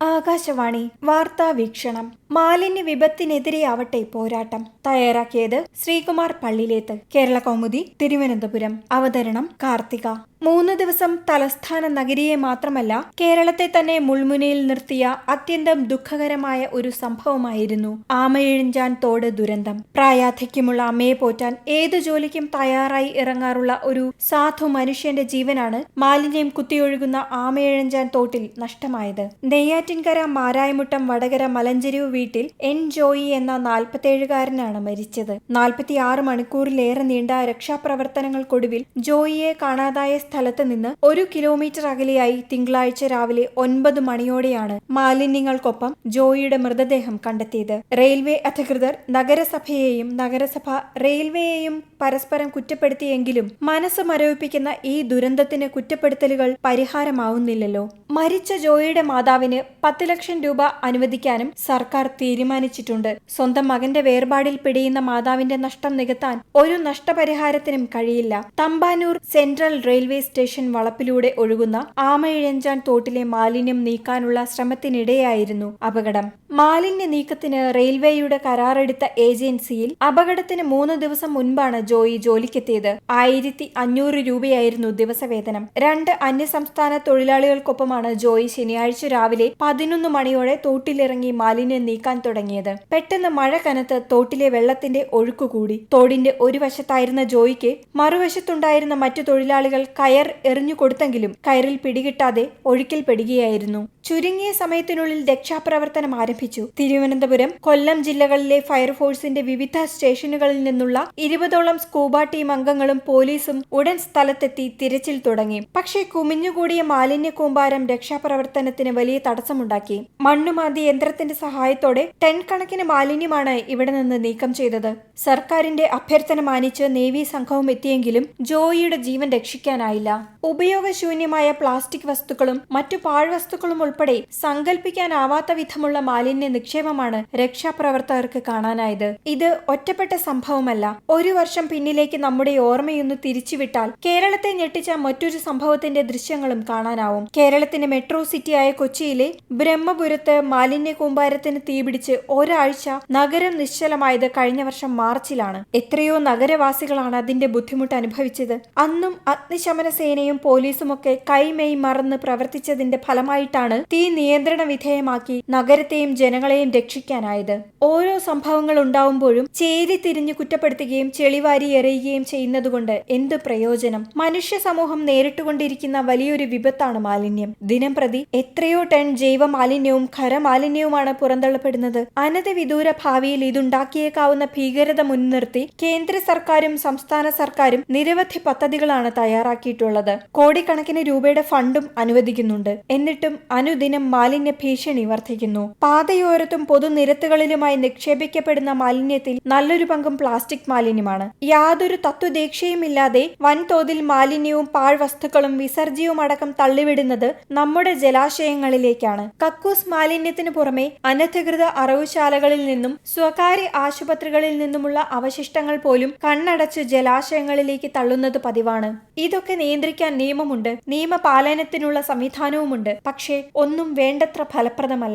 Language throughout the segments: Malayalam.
ആകാശവാണി വാർത്താ വീക്ഷണം മാലിന്യ വിപത്തിനെതിരെയാവട്ടെ പോരാട്ടം തയ്യാറാക്കിയത് ശ്രീകുമാർ പള്ളിലേത്ത് കേരള കൗമുദി തിരുവനന്തപുരം. അവതരണം കാർത്തിക. മൂന്ന് ദിവസം തലസ്ഥാന നഗരിയെ മാത്രമല്ല കേരളത്തെ തന്നെ മുൾമുനയിൽ നിർത്തിയ അത്യന്തം ദുഃഖകരമായ ഒരു സംഭവമായിരുന്നു ആമയിഴിഞ്ചാൻ തോട് ദുരന്തം. പ്രായാധിക്യമുള്ള അമ്മയെ പോറ്റാൻ ഏതു ജോലിക്കും തയ്യാറായി ഇറങ്ങാറുള്ള ഒരു സാധു മനുഷ്യന്റെ ജീവനാണ് മാലിന്യം കുത്തിയൊഴുകുന്ന ആമയെഴിഞ്ചാൻ തോട്ടിൽ നഷ്ടമായത്. നെയ്യാറ്റിൻകര മാരായമുട്ടം വടകര മലഞ്ചെരിവ് വീട്ടിൽ എൻ ജോയി എന്ന നാൽപ്പത്തേഴുകാരനാണ് മരിച്ചത്. നാൽപ്പത്തിയാറ് മണിക്കൂറിലേറെ നീണ്ട രക്ഷാപ്രവർത്തനങ്ങൾക്കൊടുവിൽ ജോയിയെ കാണാതായ സ്ഥലത്ത് നിന്ന് ഒരു കിലോമീറ്റർ അകലെയായി തിങ്കളാഴ്ച രാവിലെ ഒൻപത് മണിയോടെയാണ് മാലിന്യങ്ങൾക്കൊപ്പം ജോയിയുടെ മൃതദേഹം കണ്ടെത്തിയത്. റെയിൽവേ അധികൃതർ നഗരസഭയെയും നഗരസഭ റെയിൽവേയെയും പരസ്പരം കുറ്റപ്പെടുത്തിയെങ്കിലും മനസ്സ് മരവിപ്പിക്കുന്ന ഈ ദുരന്തത്തിന് കുറ്റപ്പെടുത്തലുകൾ പരിഹാരമാവുന്നില്ലല്ലോ. മരിച്ച ജോയിയുടെ മാതാവിന് പത്ത് ലക്ഷം രൂപ അനുവദിക്കാനും സർക്കാർ തീരുമാനിച്ചിട്ടുണ്ട്. സ്വന്തം മകന്റെ വേർപാടിൽ പിടിയുന്ന മാതാവിന്റെ നഷ്ടം നികത്താൻ ഒരു നഷ്ടപരിഹാരത്തിനും കഴിയില്ല. തമ്പാനൂർ സെൻട്രൽ റെയിൽവേ സ്റ്റേഷൻ വളപ്പിലൂടെ ഒഴുകുന്ന ആമയിഴഞ്ചാൻ തോട്ടിലെ മാലിന്യം നീക്കാനുള്ള ശ്രമത്തിനിടെയായിരുന്നു അപകടം. മാലിന്യ നീക്കത്തിന് റെയിൽവേയുടെ കരാറെടുത്ത ഏജൻസിയിൽ അപകടത്തിന് മൂന്ന് ദിവസം മുൻപാണ് ജോയി ജോലിക്കെത്തിയത്. ആയിരത്തി അഞ്ഞൂറ് രൂപയായിരുന്നു ദിവസവേതനം. രണ്ട് അന്യസംസ്ഥാന തൊഴിലാളികൾക്കൊപ്പമാണ് ജോയി ശനിയാഴ്ച രാവിലെ പതിനൊന്ന് മണിയോടെ തോട്ടിലിറങ്ങി മാലിന്യം നീക്കാൻ തുടങ്ങിയത്. പെട്ടെന്ന് മഴ കനത്ത് തോട്ടിലെ വെള്ളത്തിന്റെ ഒഴുക്ക് കൂടി. തോടിന്റെ ഒരു വശത്തായിരുന്ന ജോയിക്ക് മറുവശത്തുണ്ടായിരുന്ന മറ്റു തൊഴിലാളികൾ കയർ എറിഞ്ഞു കൊടുത്തെങ്കിലും കയറിൽ പിടികിട്ടാതെ ഒഴുക്കിൽ പെടുകയായിരുന്നു. ചുരുങ്ങിയ സമയത്തിനുള്ളിൽ രക്ഷാപ്രവർത്തനം ആരംഭിച്ചു. തിരുവനന്തപുരം കൊല്ലം ജില്ലകളിലെ ഫയർഫോഴ്സിന്റെ വിവിധ സ്റ്റേഷനുകളിൽ നിന്നുള്ള ഇരുപതോളം സ്കൂബ ടീം അംഗങ്ങളും പോലീസും ഉടൻ സ്ഥലത്തെത്തി തിരച്ചിൽ തുടങ്ങി. പക്ഷേ കുമിഞ്ഞുകൂടിയ മാലിന്യ കൂമ്പാരം രക്ഷാപ്രവർത്തനത്തിന് വലിയ തടസ്സമുണ്ടാക്കി. മണ്ണുമാന്തി യന്ത്രത്തിന്റെ സഹായത്തോടെ ടൺ കണക്കിന് മാലിന്യമാണ് ഇവിടെ നിന്ന് നീക്കം ചെയ്തത്. സർക്കാരിന്റെ അഭ്യർത്ഥന മാനിച്ച് നേവി സംഘവും എത്തിയെങ്കിലും ജോയിയുടെ ജീവൻ രക്ഷിക്കാനായില്ല. ഉപയോഗശൂന്യമായ പ്ലാസ്റ്റിക് വസ്തുക്കളും മറ്റു പാഴ്വസ്തുക്കളും ഉൾപ്പെടെ സങ്കല്പിക്കാനാവാത്ത വിധമുള്ള നിക്ഷേപമാണ് രക്ഷാപ്രവർത്തകർക്ക് കാണാനായത്. ഇത് ഒറ്റപ്പെട്ട സംഭവമല്ല. ഒരു വർഷം പിന്നിലേക്ക് നമ്മുടെ ഓർമ്മയൊന്ന് തിരിച്ചുവിട്ടാൽ കേരളത്തെ ഞെട്ടിച്ച മറ്റൊരു സംഭവത്തിന്റെ ദൃശ്യങ്ങളും കാണാനാവും. കേരളത്തിന്റെ മെട്രോ സിറ്റിയായ കൊച്ചിയിലെ ബ്രഹ്മപുരത്ത് മാലിന്യ കൂമ്പാരത്തിന് തീപിടിച്ച് ഒരാഴ്ച നഗരം നിശ്ചലമായത് കഴിഞ്ഞ വർഷം മാർച്ചിലാണ്. എത്രയോ നഗരവാസികളാണ് അതിന്റെ ബുദ്ധിമുട്ട് അനുഭവിച്ചത്. അന്നും അഗ്നിശമന സേനയും പോലീസുമൊക്കെ കൈമെയ് മറന്ന് പ്രവർത്തിച്ചതിന്റെ ഫലമായിട്ടാണ് തീ നിയന്ത്രണ വിധേയമാക്കി നഗരത്തെയും ജനങ്ങളെയും രക്ഷിക്കാനായത്. ഓരോ സംഭവങ്ങൾ ഉണ്ടാവുമ്പോഴും ചേരി തിരിഞ്ഞു കുറ്റപ്പെടുത്തുകയും ചെളിവാരി എറിയുകയും ചെയ്യുന്നതുകൊണ്ട് എന്ത് പ്രയോജനം? മനുഷ്യ സമൂഹം നേരിട്ടുകൊണ്ടിരിക്കുന്ന വലിയൊരു വിപത്താണ് മാലിന്യം. ദിനം പ്രതി എത്രയോ ടൺ ജൈവ മാലിന്യവും ഖരമാലിന്യവുമാണ് പുറന്തള്ളപ്പെടുന്നത്. അനധിവിദൂര ഭാവിയിൽ ഇതുണ്ടാക്കിയേക്കാവുന്ന ഭീകരത മുൻനിർത്തി കേന്ദ്ര സർക്കാരും സംസ്ഥാന സർക്കാരും നിരവധി പദ്ധതികളാണ് തയ്യാറാക്കിയിട്ടുള്ളത്. കോടിക്കണക്കിന് രൂപയുടെ ഫണ്ടും അനുവദിക്കുന്നുണ്ട്. എന്നിട്ടും അനുദിനം മാലിന്യ ഭീഷണി വർദ്ധിക്കുന്നു. പാതയോരത്തും പൊതുനിരത്തുകളിലുമായി നിക്ഷേപിക്കപ്പെടുന്ന മാലിന്യത്തിൽ നല്ലൊരു പങ്കും പ്ലാസ്റ്റിക് മാലിന്യമാണ്. യാതൊരു തത്വദീക്ഷയുമില്ലാതെ വൻതോതിൽ മാലിന്യവും പാഴ്വസ്തുക്കളും വിസർജ്യവും അടക്കം തള്ളിവിടുന്നത് നമ്മുടെ ജലാശയങ്ങളിലേക്കാണ്. കക്കൂസ് മാലിന്യത്തിനു പുറമെ അനധികൃത അറവുശാലകളിൽ നിന്നും സ്വകാര്യ ആശുപത്രികളിൽ നിന്നുമുള്ള അവശിഷ്ടങ്ങൾ പോലും കണ്ണടച്ച് ജലാശയങ്ങളിലേക്ക് തള്ളുന്നത് പതിവാണ്. ഇതൊക്കെ നിയന്ത്രിക്കാൻ നിയമമുണ്ട് നിയമപാലനത്തിനുള്ള സംവിധാനവുമുണ്ട്. പക്ഷേ ഒന്നും വേണ്ടത്ര ഫലപ്രദമല്ല.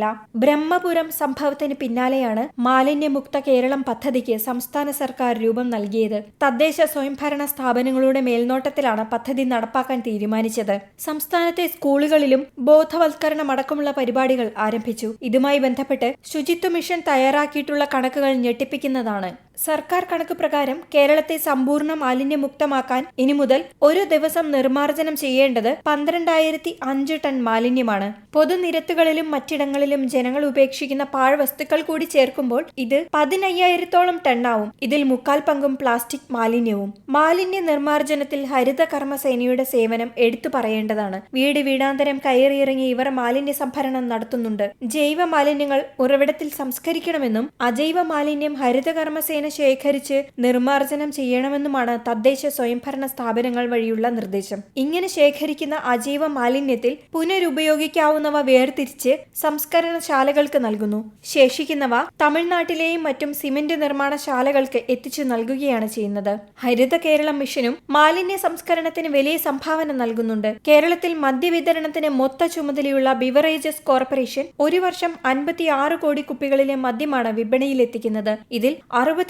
ബ്രഹ്മപുരം സംഭവത്തിന് പിന്നാലെയാണ് മാലിന്യമുക്ത കേരളം പദ്ധതിക്ക് സംസ്ഥാന സർക്കാർ രൂപം നൽകിയത്. തദ്ദേശ സ്വയംഭരണ സ്ഥാപനങ്ങളുടെ മേൽനോട്ടത്തിലാണ് പദ്ധതി നടപ്പാക്കാൻ തീരുമാനിച്ചത്. സംസ്ഥാനത്തെ സ്കൂളുകളിലും ബോധവൽക്കരണം അടക്കമുള്ള പരിപാടികൾ ആരംഭിച്ചു. ഇതുമായി ബന്ധപ്പെട്ട് ശുചിത്വ മിഷൻ തയ്യാറാക്കിയിട്ടുള്ള കണക്കുകൾ ഞെട്ടിപ്പിക്കുന്നതാണ്. സർക്കാർ കണക്ക് പ്രകാരം കേരളത്തെ സമ്പൂർണ മാലിന്യമുക്തമാക്കാൻ ഇനി മുതൽ ഒരു ദിവസം നിർമ്മാർജനം ചെയ്യേണ്ടത് പന്ത്രണ്ടായിരത്തി അഞ്ച് ടൺ മാലിന്യമാണ്. പൊതുനിരത്തുകളിലും മറ്റിടങ്ങളിലും ജനങ്ങൾ ഉപേക്ഷിക്കുന്ന പാഴ്വസ്തുക്കൾ കൂടി ചേർക്കുമ്പോൾ ഇത് പതിനയ്യായിരത്തോളം ടണ്ണാവും. ഇതിൽ മുക്കാൽ പങ്കും പ്ലാസ്റ്റിക് മാലിന്യവും. മാലിന്യ നിർമ്മാർജനത്തിൽ ഹരിത കർമ്മസേനയുടെ സേവനം എടുത്തു പറയേണ്ടതാണ്. വീട് വീടാന്തരം കയറിയിറങ്ങി ഇവർ മാലിന്യ സംഭരണം നടത്തുന്നുണ്ട്. ജൈവ മാലിന്യങ്ങൾ ഉറവിടത്തിൽ സംസ്കരിക്കണമെന്നും അജൈവ മാലിന്യം ഹരിത കർമ്മസേന മുഖേന ശേഖരിച്ച് നിർമ്മാർജനം ചെയ്യണമെന്നുമാണ് തദ്ദേശ സ്വയംഭരണ സ്ഥാപനങ്ങൾ വഴിയുള്ള നിർദ്ദേശം. ഇങ്ങനെ ശേഖരിക്കുന്ന അജൈവ മാലിന്യത്തിൽ പുനരുപയോഗിക്കാവുന്നവ വേർതിരിച്ച് സംസ്കരണശാലകൾക്ക് നൽകുന്നു. ശേഷിക്കുന്നവ തമിഴ്നാട്ടിലെയും മറ്റും സിമന്റ് നിർമ്മാണശാലകൾക്ക് എത്തിച്ചു നൽകുകയാണ് ചെയ്യുന്നത്. ഹരിത കേരളം മിഷനും മാലിന്യ സംസ്കരണത്തിന് വലിയ സംഭാവന നൽകുന്നുണ്ട്. കേരളത്തിൽ മദ്യവിതരണത്തിന് മൊത്ത ചുമതലയുള്ള ബിവറേജസ് കോർപ്പറേഷൻ ഒരു വർഷം അൻപത്തി ആറ് കോടി കുപ്പികളിലെ മദ്യമാണ് വിപണിയിലെത്തിക്കുന്നത്. ഇതിൽ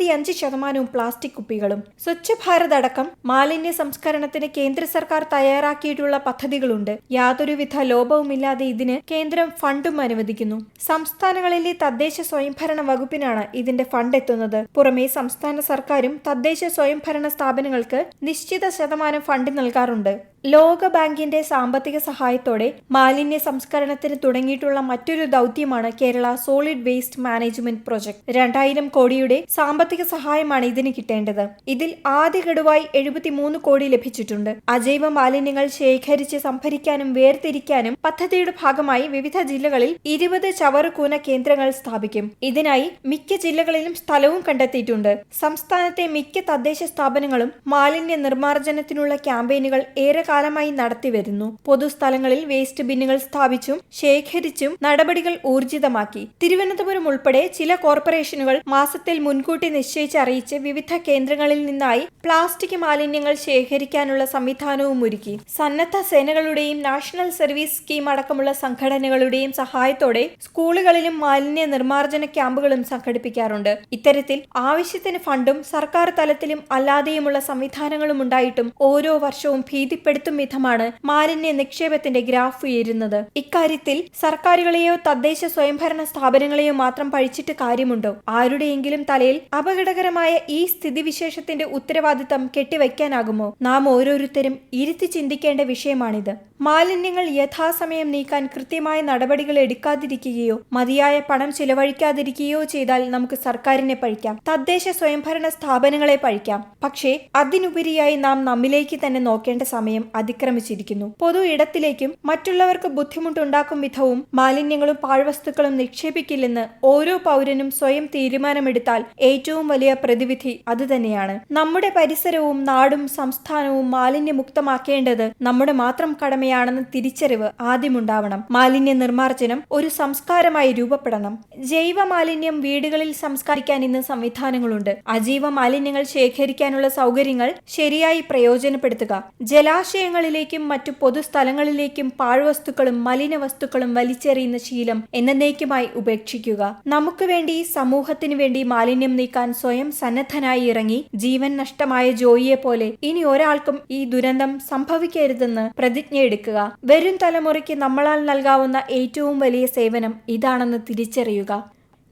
അറുപത്തിയഞ്ച് ശതമാനവും പ്ലാസ്റ്റിക് കുപ്പികളും സ്വച്ഛ ഭാരത് അടക്കം മാലിന്യ സംസ്കരണത്തിന് കേന്ദ്ര സർക്കാർ തയ്യാറാക്കിയിട്ടുള്ള പദ്ധതികളുണ്ട്. യാതൊരുവിധ ലോപവുമില്ലാതെ ഇതിന് കേന്ദ്രം ഫണ്ടും അനുവദിക്കുന്നു. സംസ്ഥാനങ്ങളിലെ തദ്ദേശ സ്വയംഭരണ വകുപ്പിനാണ് ഇതിന്റെ ഫണ്ട് എത്തുന്നത്. പുറമെ സംസ്ഥാന സർക്കാരും തദ്ദേശ സ്വയംഭരണ സ്ഥാപനങ്ങൾക്ക് നിശ്ചിത ശതമാനം ഫണ്ട് നൽകാറുണ്ട്. ലോക ബാങ്കിന്റെ സാമ്പത്തിക സഹായത്തോടെ മാലിന്യ സംസ്കരണത്തിന് തുടങ്ങിയിട്ടുള്ള മറ്റൊരു ദൗത്യമാണ് Kerala solid waste management project. രണ്ടായിരം കോടിയുടെ സാമ്പത്തിക സഹായമാണ് ഇതിന് കിട്ടേണ്ടത്. ഇതിൽ ആദ്യ ഗഡുവായി എഴുപത്തിമൂന്ന് കോടി ലഭിച്ചിട്ടുണ്ട്. അജൈവ മാലിന്യങ്ങൾ ശേഖരിച്ച് സംഭരിക്കാനും വേർതിരിക്കാനും പദ്ധതിയുടെ ഭാഗമായി വിവിധ ജില്ലകളിൽ ഇരുപത് ചവറുകൂന കേന്ദ്രങ്ങൾ സ്ഥാപിക്കും. ഇതിനായി മിക്ക ജില്ലകളിലും സ്ഥലവും കണ്ടെത്തിയിട്ടുണ്ട്. സംസ്ഥാനത്തെ മിക്ക തദ്ദേശ സ്ഥാപനങ്ങളും മാലിന്യ നിർമ്മാർജനത്തിനുള്ള ക്യാമ്പയിനുകൾ ഏറെ കാലമായി നടത്തിവരുന്നു പൊതുസ്ഥലങ്ങളിൽ വേസ്റ്റ് ബിന്നുകൾ സ്ഥാപിച്ചും ശേഖരിച്ചും നടപടികൾ ഊർജിതമാക്കി. തിരുവനന്തപുരം ഉൾപ്പെടെ ചില കോർപ്പറേഷനുകൾ മാസത്തിൽ മുൻകൂട്ടി നിശ്ചയിച്ചറിയിച്ച് വിവിധ കേന്ദ്രങ്ങളിൽ നിന്നായി പ്ലാസ്റ്റിക് മാലിന്യങ്ങൾ ശേഖരിക്കാനുള്ള സംവിധാനവും ഒരുക്കി. സന്നദ്ധ സേനകളുടെയും നാഷണൽ സർവീസ് സ്കീം അടക്കമുള്ള സംഘടനകളുടെയും സഹായത്തോടെ സ്കൂളുകളിലും മാലിന്യ നിർമ്മാർജന ക്യാമ്പുകളും സംഘടിപ്പിക്കാറുണ്ട്. ഇത്തരത്തിൽ ആവശ്യത്തിന് ഫണ്ടും സർക്കാർ തലത്തിലും അല്ലാതെയുമുള്ള സംവിധാനങ്ങളും ഉണ്ടായിട്ടും ഓരോ വർഷവും ഭീതിപ്പെടുത്തും വിധമാണ് മാലിന്യ നിക്ഷേപത്തിന്റെ ഗ്രാഫ് ഉയരുന്നത്. ഇക്കാര്യത്തിൽ സർക്കാരുകളെയോ തദ്ദേശ സ്വയംഭരണ സ്ഥാപനങ്ങളെയോ മാത്രം പഴിച്ചിട്ട് കാര്യമുണ്ടോ? ആരുടെയെങ്കിലും തലയിൽ അപകടകരമായ ഈ സ്ഥിതിവിശേഷത്തിന്റെ ഉത്തരവാദിത്തം കെട്ടിവയ്ക്കാനാകുമോ? നാം ഓരോരുത്തരും ഇരുത്തി ചിന്തിക്കേണ്ട വിഷയമാണിത്. മാലിന്യങ്ങൾ യഥാസമയം നീക്കാൻ കൃത്യമായ നടപടികൾ എടുക്കാതിരിക്കുകയോ മതിയായ പണം ചിലവഴിക്കാതിരിക്കുകയോ ചെയ്താൽ നമുക്ക് സർക്കാരിനെ പഴിക്കാം. തദ്ദേശ സ്വയംഭരണ സ്ഥാപനങ്ങളെ പഴിക്കാം. പക്ഷേ അതിനുപരിയായി നാം നമ്മിലേക്ക് തന്നെ നോക്കേണ്ട സമയം അതിക്രമിച്ചിരിക്കുന്നു. പൊതു ഇടത്തിലേക്കും മറ്റുള്ളവർക്ക് ബുദ്ധിമുട്ടുണ്ടാക്കും വിധവും മാലിന്യങ്ങളും പാഴ്വസ്തുക്കളും നിക്ഷേപിക്കില്ലെന്ന് ഓരോ പൗരനും സ്വയം തീരുമാനമെടുത്താൽ ഏറ്റവും വലിയ പ്രതിവിധി അതുതന്നെയാണ്. നമ്മുടെ പരിസരവും നാടും സംസ്ഥാനവും മാലിന്യമുക്തമാക്കേണ്ടത് നമ്മുടെ മാത്രം കടമയാണെന്ന് തിരിച്ചറിവ് ആദ്യമുണ്ടാവണം. മാലിന്യ നിർമ്മാർജനം ഒരു സംസ്കാരമായി രൂപപ്പെടണം. ജൈവ മാലിന്യം വീടുകളിൽ സംസ്കരിക്കാൻ ഇന്ന് സംവിധാനങ്ങളുണ്ട്. അജീവ മാലിന്യങ്ങൾ ശേഖരിക്കാനുള്ള സൗകര്യങ്ങൾ ശരിയായി പ്രയോജനപ്പെടുത്തുക. ജലാശയങ്ങളിലേക്കും മറ്റു പൊതുസ്ഥലങ്ങളിലേക്കും പാഴ്വസ്തുക്കളും മലിന വസ്തുക്കളും വലിച്ചെറിയുന്ന ശീലം എന്നേക്കുമായി ഉപേക്ഷിക്കുക. നമുക്ക് വേണ്ടി സമൂഹത്തിനു വേണ്ടി മാലിന്യം നീക്കാൻ സ്വയം സന്നദ്ധനായി ഇറങ്ങി ജീവൻ നഷ്ടമായ ജോയിയെ പോലെ ഇനി ഒരാൾക്കും ഈ ദുരന്തം സംഭവിക്കരുതെന്ന് പ്രതിജ്ഞയെടുക്കുക വരും തലമുറയ്ക്ക് നമ്മളാൽ നൽകാവുന്ന ഏറ്റവും വലിയ സേവനം ഇതാണെന്ന് തിരിച്ചറിയുക.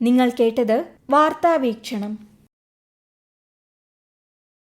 നിങ്ങൾ കേട്ടത് വാർത്താവീക്ഷണം.